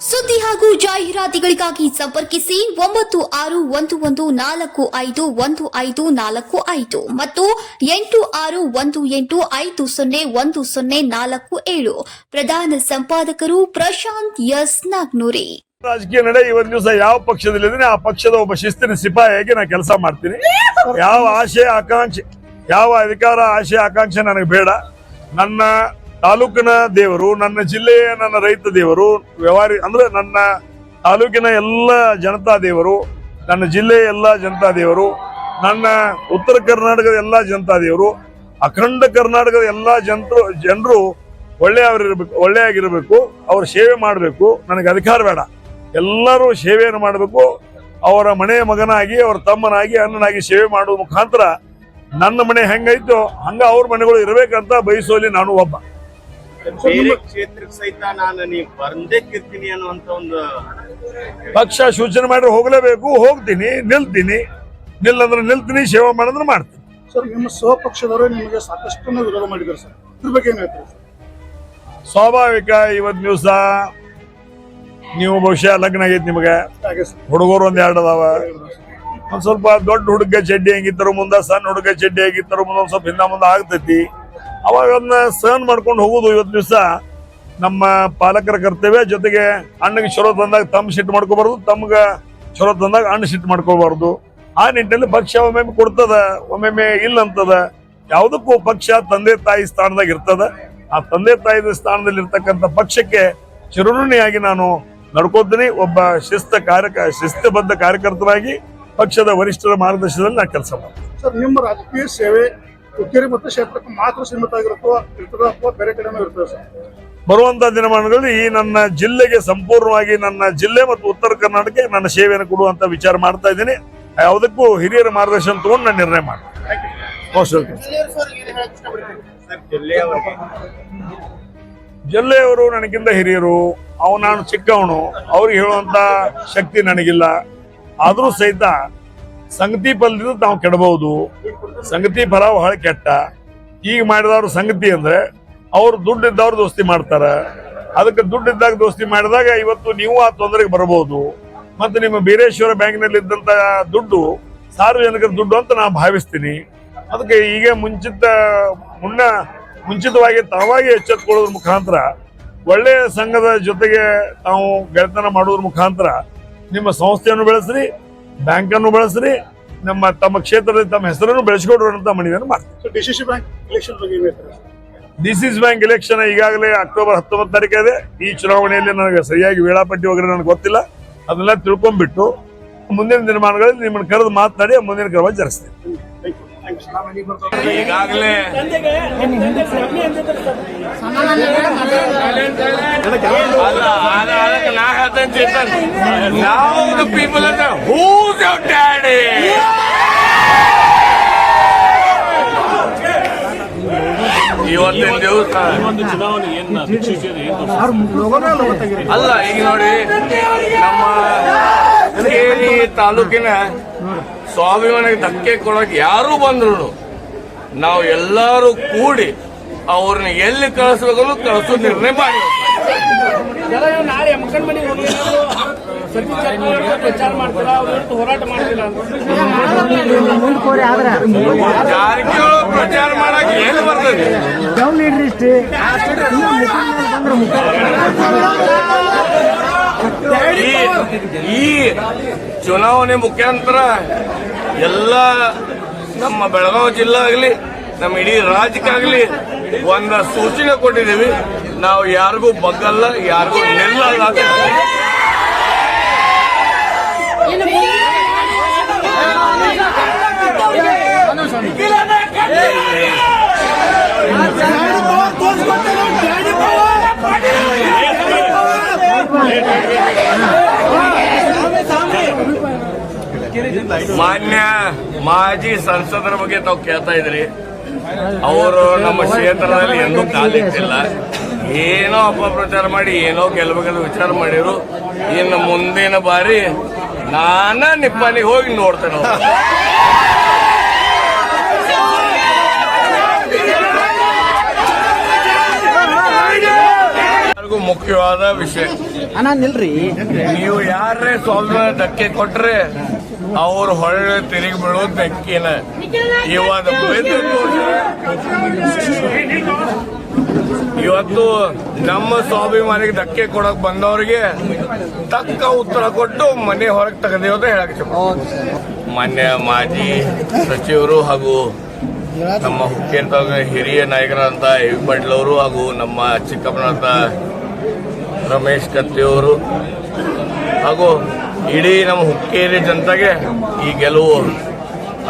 ಸುದ್ದಿ ಹಾಗೂ ಜಾಹೀರಾತುಗಳಿಗಾಗಿ ಸಂಪರ್ಕಿಸಿ ಒಂಬತ್ತು ಆರು ಒಂದು ಒಂದು ನಾಲ್ಕು ಐದು ಒಂದು ಐದು ನಾಲ್ಕು ಐದು ಮತ್ತು ಎಂಟು ಆರು ಒಂದು ಎಂಟು ಐದು ಸೊನ್ನೆ ಒಂದು ಸೊನ್ನೆ ನಾಲ್ಕು ಏಳು. ಪ್ರಧಾನ ಸಂಪಾದಕರು ಪ್ರಶಾಂತ್ ಎಸ್ ನಾಗ್ನೂರಿ. ರಾಜಕೀಯ ನಡೆ, ಇವತ್ತು ದಿವಸ ಯಾವ ಪಕ್ಷದಲ್ಲಿದ್ದೀನಿ ಆ ಪಕ್ಷದ ಒಬ್ಬ ಶಿಸ್ತಿನ ಸಿಪಾಯಿಯಾಗಿ ನಾನು ಕೆಲಸ ಮಾಡ್ತೀನಿ? ಯಾವ ಆಶೆ ಆಕಾಂಕ್ಷೆ, ಯಾವ ಅಧಿಕಾರ ಆಶೆ ಆಕಾಂಕ್ಷೆ ನನಗೆ ಬೇಡ. ನನ್ನ ತಾಲೂಕಿನ ದೇವರು, ನನ್ನ ಜಿಲ್ಲೆಯ ನನ್ನ ರೈತ ದೇವರು, ವ್ಯವಹಾರಿ ಅಂದ್ರೆ ನನ್ನ ತಾಲೂಕಿನ ಎಲ್ಲ ಜನತಾ ದೇವರು, ನನ್ನ ಜಿಲ್ಲೆಯ ಎಲ್ಲ ಜನತಾ ದೇವರು, ನನ್ನ ಉತ್ತರ ಕರ್ನಾಟಕದ ಎಲ್ಲ ಜನತಾ ದೇವರು, ಅಖಂಡ ಕರ್ನಾಟಕದ ಎಲ್ಲ ಜನರು ಜನರು ಒಳ್ಳೆಯವರಿರ್ಬೇಕು ಒಳ್ಳೆಯಾಗಿರ್ಬೇಕು ಅವ್ರು ಸೇವೆ ಮಾಡಬೇಕು, ನನಗೆ ಅಧಿಕಾರ ಬೇಡ. ಎಲ್ಲರೂ ಸೇವೆಯನ್ನು ಮಾಡಬೇಕು, ಅವರ ಮನೆಯ ಮಗನಾಗಿ, ಅವರ ತಮ್ಮನಾಗಿ, ಅಣ್ಣನಾಗಿ ಸೇವೆ ಮಾಡುವ ಮುಖಾಂತರ ನನ್ನ ಮನೆ ಹೆಂಗೈತೋ, ಹಂಗ ಅವ್ರ ಮನೆಗಳು ಇರಬೇಕಂತ ಬಯಸೋಲಿ ನಾನು ಒಬ್ಬ. ಬೇರೆ ಕ್ಷೇತ್ರಕ್ಕೆ ಸಹಿತ ನಾನು ನೀವು ಬಂದೇ ಕಿರ್ತೀನಿ ಅನ್ನುವಂತ ಒಂದು ಪಕ್ಷ ಸೂಚನೆ ಮಾಡಿದ್ರೆ ಹೋಗಲೇಬೇಕು ಹೋಗ್ತೀನಿ ನಿಲ್ತೀನಿ. ನಿಲ್ಲಂದ್ರೆ ನಿಲ್ತೀನಿ ಸೇವೆ ಮಾಡಿದ್ರೆ ಮಾಡ್ತೀನಿ. ಸರ್ ನಿಮ್ಮ ಸ್ವಪಕ್ಷದವರು ನಿಮಗೆ ಸಾಕಷ್ಟು ವಿರೋಧ ಮಾಡಿದ್ದಾರೆ ಸರ್. ಇದ್ರ ಬಗ್ಗೆ ಏನ್ ಹೇಳ್ತೀರಿ ಸರ್? ಸ್ವಾಭಾವಿಕ ಇವತ್ತು ದಿವಸ ನೀವು ಬಹುಶಃ ಲಗ್ನ ಆಗೈತಿ ನಿಮಗೆ. ಹಾಗೆ ಸರ್. ಹುಡುಗರು ಒಂದ್ ಎರಡು ಅದಾವ. ಒಂದ್ ಸ್ವಲ್ಪ ದೊಡ್ಡ ಹುಡುಗ ಚಡ್ಡಿ ಹೆಂಗಿತ್ತಾರೋ ಮುಂದ ಸಣ್ಣ ಹುಡುಗ ಚಡ್ಡಿ ಹೆಂಗಿತ್ತಾರೋ ಮುಂದ ಒಂದ್ ಸ್ವಲ್ಪ ಹಿಂದ ಮುಂದ ಆಗ್ತೈತಿ. ಅವಾಗ ಅದನ್ನ ಸಹನ್ ಮಾಡ್ಕೊಂಡು ಹೋಗುದು ಇವತ್ತು ದಿವಸ ನಮ್ಮ ಪಾಲಕರ ಕರ್ತವ್ಯ. ಜೊತೆಗೆ ಅಣ್ಣಗೆ ಚಲೋ ತಂದಾಗ ತಮ್ಮ ಸಿಟ್ಟು ಮಾಡ್ಕೋಬಾರ್ದು, ತಮ್ಗೆ ಚಲೋ ತಂದಾಗ ಅಣ್ಣ ಸಿಟ್ಟು ಮಾಡ್ಕೋಬಾರ್ದು. ಆ ನಿಟ್ಟಿನಲ್ಲಿ ಪಕ್ಷ ಒಮ್ಮೊಮ್ಮೆ ಕೊಡ್ತದ, ಒಮ್ಮೊಮ್ಮೆ ಇಲ್ಲ ಅಂತದ, ಯಾವುದಕ್ಕೂ ಪಕ್ಷ ತಂದೆ ತಾಯಿ ಸ್ಥಾನದಾಗ ಇರ್ತದ. ಆ ತಂದೆ ತಾಯಿ ಸ್ಥಾನದಲ್ಲಿ ಇರ್ತಕ್ಕಂಥ ಪಕ್ಷಕ್ಕೆ ಚಿರುಣಿಯಾಗಿ ನಾನು ನಡ್ಕೋತೀನಿ. ಒಬ್ಬ ಶಿಸ್ತ ಕಾರ್ಯಕ, ಶಿಸ್ತಬದ್ಧ ಕಾರ್ಯಕರ್ತನಾಗಿ ಪಕ್ಷದ ವರಿಷ್ಠರ ಮಾರ್ಗದರ್ಶನದಲ್ಲಿ ನಾನು ಕೆಲಸ ಮಾಡ್ತೀನಿ. ಸರ್, ನಿಮ್ಮ ರಾಜಕೀಯ ಸೇವೆ ಹುಕ್ಕೇರಿ ಮತ್ತು ಕ್ಷೇತ್ರಕ್ಕೆ ಮಾತ್ರ ಸೀಮಿತ ಆಗಿರುತ್ತೋ ಇರ್ತದೋ ಅಥವಾ ಬೇರೆ ಕಡೆನೂ ಇರ್ತದೆ ಸರ್. ಬರುವಂತ ದಿನಮಾನಗಳಲ್ಲಿ ಈ ನನ್ನ ಜಿಲ್ಲೆಗೆ ಸಂಪೂರ್ಣವಾಗಿ ನನ್ನ ಜಿಲ್ಲೆ ಮತ್ತು ಉತ್ತರ ಕರ್ನಾಟಕಕ್ಕೆ ನನ್ನ ಸೇವೆಯನ್ನು ಕೊಡುವಂತ ವಿಚಾರ ಮಾಡ್ತಾ ಇದ್ದೀನಿ. ಯಾವುದಕ್ಕೂ ಹಿರಿಯರ ಮಾರ್ಗದರ್ಶನ ತಗೊಂಡು ನಾನು ನಿರ್ಣಯ ಮಾಡ್ತೀನಿ. Most welcome. ಜಿಲ್ಲೆಯವರು ನನಗಿಂತ ಹಿರಿಯರು ಅವು ನಾನು ಚಿಕ್ಕವನು ಅವ್ರಿಗೆ ಹೇಳುವಂತ ಶಕ್ತಿ ನನಗಿಲ್ಲ. ಆದರೂ ಸಹಿತ ಸಂಗತಿ ಫಲದಿಂದ ನಾವು ಕೆಡಬಹುದು. ಸಂಗತಿ ಫಲ ಬಹಳ ಕೆಟ್ಟ. ಈಗ ಮಾಡಿದವ್ರ ಸಂಗತಿ ಅಂದ್ರೆ ಅವ್ರು ದುಡ್ಡು ಇದ್ದವ್ರು ದೋಸ್ತಿ ಮಾಡ್ತಾರ. ಅದಕ್ಕೆ ದುಡ್ಡು ಇದ್ದಾಗ ದೋಸ್ತಿ ಮಾಡಿದಾಗ ಇವತ್ತು ನೀವು ಆ ತೊಂದರೆಗೆ ಬರಬಹುದು. ಮತ್ತೆ ನಿಮ್ಮ ಬೀರೇಶ್ವರ ಬ್ಯಾಂಕ್ನಲ್ಲಿ ಇದ್ದಂತ ದುಡ್ಡು ಸಾರ್ವಜನಿಕರ ದುಡ್ಡು ಅಂತ ನಾನು ಭಾವಿಸ್ತೀನಿ. ಅದಕ್ಕೆ ಈಗ ಮುಂಚಿತ ಮುನ್ನ ಮುಂಚಿತವಾಗಿ ತಾವಾಗಿ ಎಚ್ಚೆತ್ಕೊಳ್ಳೋದ್ರ ಮುಖಾಂತರ ಒಳ್ಳೆಯ ಸಂಘದ ಜೊತೆಗೆ ತಾವು ಗೆಳೆತನ ಮಾಡೋದ್ರ ಮುಖಾಂತರ ನಿಮ್ಮ ಸಂಸ್ಥೆಯನ್ನು ಬೆಳೆಸ್ರಿ ಬ್ಯಾಂಕನ್ನು ಬಳಸ್ರಿ ನಮ್ಮ ತಮ್ಮ ಕ್ಷೇತ್ರದಲ್ಲಿ ತಮ್ಮ ಹೆಸರನ್ನು ಬೆಳೆಸ್ಕೊಡ್ರು ಅಂತ ಮನವಿಯನ್ನು ಮಾಡ್ತೀವಿ. D C C bank election ಬಗ್ಗೆ ಡಿಸಿಸ್ ಬ್ಯಾಂಕ್ ಎಲೆಕ್ಷನ್ ಈಗಾಗಲೇ ಅಕ್ಟೋಬರ್ ಹತ್ತೊಂಬತ್ತು ತಾರೀಕು ಇದೆ. ಈ ಚುನಾವಣೆಯಲ್ಲಿ ನನಗೆ ಸರಿಯಾಗಿ ವೇಳಾಪಟ್ಟಿ ಹೋಗಿ ನನಗೆ ಗೊತ್ತಿಲ್ಲ. ಅದನ್ನೆಲ್ಲ ತಿಳ್ಕೊಂಡ್ಬಿಟ್ಟು ಮುಂದಿನ ದಿನಮಾನಗಳಲ್ಲಿ ನಿಮ್ಮನ್ನು ಕರೆದು ಮಾತನಾಡಿ ಮುಂದಿನ ಕ್ರಮ ಜರುಗಿಸ್ತೇನೆ. Thank you thank you sir. ಈಗಾಗಲೇ ಹೇಳ್ತೇನೆ people ನಾವು ದ ಪೀಪಲ್ ಅಂತ ಹೂಸ್ ಯೋರ್ ಡ್ಯಾಡಿ ಇವತ್ತಿನ ದಿವಸ ಅಲ್ಲ ಈಗ ನೋಡಿ ನಮ್ಮ ಕೇರಿ ತಾಲೂಕಿನ ಧಕ್ಕೆ ಕೊಡಕ್ಕೆ ಯಾರು ಬಂದ್ರು ನಾವು ಎಲ್ಲರೂ ಕೂಡಿ ಅವ್ರನ್ನ ಎಲ್ಲಿ ಕಳಿಸ್ಬೇಕು ಕಳಿಸೋ ನಿರ್ಣಯ ಮಾಡಿ. ನಾಳೆ ಮಕ್ಕಳ ಮನೆಗೆ ಹೋಗಿ ಪ್ರಚಾರ ಮಾಡ್ತೀರಾ ಅವ್ರ ಹೋರಾಟ ಮಾಡ್ತೀರಾ ಅಂತ. ಜಾರಕಿಹೊಳಿ ಪ್ರಚಾರ ಮಾಡಕ್ ಎಲ್ಲಿ ಬರ್ತದೆ? ಈ- ಈ ಚುನಾವಣೆ ಮುಖಾಂತರ ಎಲ್ಲ ನಮ್ಮ ಬೆಳಗಾವಿ ಜಿಲ್ಲೆ ಆಗಲಿ ನಮ್ಮ ಇಡೀ ರಾಜ್ಯಕ್ಕಾಗಲಿ ಒಂದ ಸೂಚನೆ ಕೊಟ್ಟಿದ್ದೀವಿ. ನಾವು ಯಾರಿಗೂ ಬಗ್ಗಲ್ಲ, ಯಾರಿಗೂ ನಿಲ್ಲಲ್ಲ. ಮಾನ್ಯ ಮಾಜಿ ಸಂಸದರ ಬಗ್ಗೆ ತಾವು ಕೇಳ್ತಾ ಇದ್ರಿ. ಅವರು ನಮ್ಮ ಕ್ಷೇತ್ರದಲ್ಲಿ ಎಂದೂ ಕಾಲಿಟ್ಟಿಲ್ಲ. ಏನೋ ಅಪಪ್ರಚಾರ ಮಾಡಿ ಏನೋ ಗೆಲ್ಬೇಕಂತ ವಿಚಾರ ಮಾಡಿರು. ಇನ್ನು ಮುಂದಿನ ಬಾರಿ ನಾನ ನಿಪ್ಪಾನಿಗೆ ಹೋಗಿ ನೋಡ್ತೇನೆ ಮುಖ್ಯವಾದ ವಿಷಯ. ನಿಲ್ರಿ. ನೀವು ಯಾರೇ ಸ್ವಾಮಿ ಧಕ್ಕೆ ಕೊಟ್ರೆ? ಅವ್ರು ಹೊಳ್ಳೆ ತಿರುಗಿ ಬೀಳೋದು ಬೆಂಕಿನ ತೋರ್ಸಿ- ಇವತ್ತು ನಮ್ಮ ಸ್ವಾಭಿಮಾನಿಗೆ ಧಕ್ಕೆ ಕೊಡಕ್ ಬಂದವರಿಗೆ ತಕ್ಕ ಉತ್ತರ ಕೊಟ್ಟು ಮನೆ ಹೊರಗೆ ತೆಗೆದೇವ್ದು ಹೇಳಕ್ ಇಷ್ಟಪಡ್ತೀನಿ. ಮಾನ್ಯ ಮಾಜಿ ಸಚಿವರು ಹಾಗೂ ನಮ್ಮ ಹುಕ್ಕೇರಿದಾಗ ಹಿರಿಯ ನಾಯಕರಾದಂಥ ಎ ವಿ ಪಾಟೀಲ್ ಅವರು ಹಾಗೂ ನಮ್ಮ ಚಿಕ್ಕಪ್ಪನಂತ ರಮೇಶ್ ಕತ್ತಿಯವರು ಹಾಗೂ ಇಡೀ ನಮ್ಮ ಹುಕ್ಕೇರಿ ಜನತೆಗೆ ಈ ಗೆಲುವು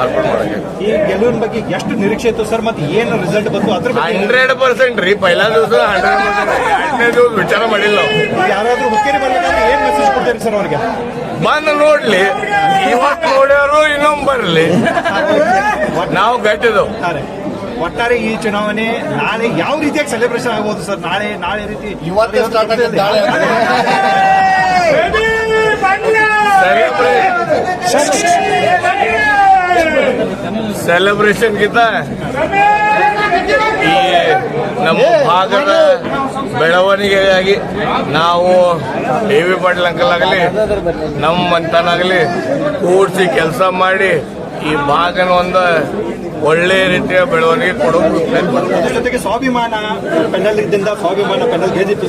ಅರ್ಪಣೆ ಮಾಡಕ್ಕೆ. ಈ ಗೆಲುವಿನ ಬಗ್ಗೆ ಎಷ್ಟು ನಿರೀಕ್ಷೆ ಇತ್ತು ಸರ್? ಮತ್ತೆ ಏನು ರಿಸಲ್ಟ್ ಬಂತು? ಅದ್ರ ಬಗ್ಗೆ ಹಂಡ್ರೆಡ್ ಪರ್ಸೆಂಟ್ ರೀ. ಪೈಲಾ ದಿವಸ ಹಂಡ್ರೆಡ್ ಪರ್ಸೆಂಟ್ ಎರಡನೇ ದಿವಸ ವಿಚಾರ ಮಾಡಿಲ್ಲ ನಾವು ಯಾರಾದ್ರೂ ಹುಕ್ಕೇರಿ ಬರ್ಬೇಕಾದ್ರೆ ಏನ್ ಮೆಸೇಜ್ ಕೊಡ್ತೀರಿ ಸರ್ ಅವ್ರಿಗೆ? ಬಂದು ನೋಡ್ಲಿ. ಇವತ್ತು ನೋಡ್ಯಾರು ಇನ್ನೊಮ್ಮೆ ಬರ್ಲಿ. ನಾವು ಗಟ್ಟಿದವು. ಒಟ್ಟಾರೆ ಈ ಚುನಾವಣೆ ನಾಳೆ ಯಾವ ರೀತಿಯಾಗಿ ಸೆಲೆಬ್ರೇಷನ್ ಆಗ್ಬೋದು ಸರ್? ನಾಳೆ ನಾಳೆ ರೀತಿ ಇವತ್ತೇ ಸ್ಟಾರ್ಟ್ ಸೆಲೆಬ್ರೇಷನ್ ಗಿಂತ ಈ ನಮ್ಮ ಭಾಗದ ಬೆಳವಣಿಗೆಗಾಗಿ ನಾವು ಎ ವಿ ಪಾಟೀಲ್ ಅಂಕಲ್ ಆಗಲಿ ನಮ್ಮ ಮಂತನಾಗಲಿ ಕೂಡಿಸಿ ಕೆಲಸ ಮಾಡಿ ಈ ಭಾಗನ ಒಂದು ಒಳ್ಳೆ ರೀತಿಯ ಬೆಳವಣಿಗೆ ಕೊಡೋದು. ಜೊತೆಗೆ ಸ್ವಾಭಿಮಾನ ಪೆಂಡಲ್ ಸ್ವಾಭಿಮಾನ ಪೆಂಡಲ್ ಗೆದ್ದಿತ್ತು.